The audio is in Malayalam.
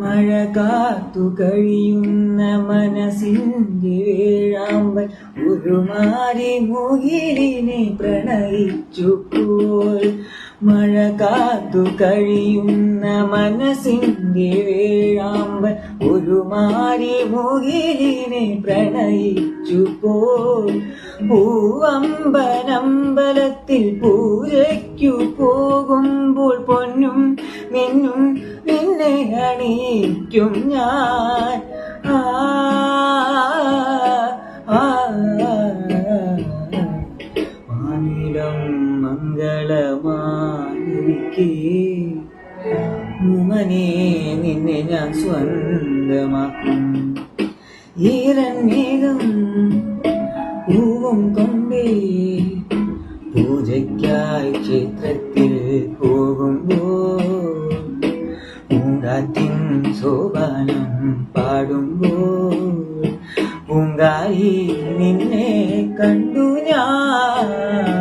മഴ കാത്തു കഴിയുന്ന മനസ്സിന്റെ വേഴാമ്പൽ ഉരുമാരി മുകിലിനെ പ്രണയിച്ചു പോൽ മഴ കാത്തു കഴിയുന്ന മനസ്സിന്റെ വേഴാമ്പൽ ഉരുമാരി മുകിലിനെ പ്രണയിച്ചു പോൽ പൂവമ്പനമ്പലത്തിൽ പൂജയ്ക്കു പോകുമ്പോൾ പൊന്നും മിന്നും നിന്നെ അണിയിക്കും ഞാൻ. മാനിടം മംഗളമായിരിക്കേ. മുമനെ നിന്നെ ഞാൻ സ്വന്തമാക്കും. ഈരന്മേഘം പൂവും കൊണ്ടേ പൂജയ്ക്കായി ക്ഷേത്രത്തിൽ പോകുമ്പോൾ പൂങ്കാറ്റിൻ സോപാനം പാടുമ്പോൾ പൂങ്കായി നിന്നെ കണ്ടു ഞാൻ.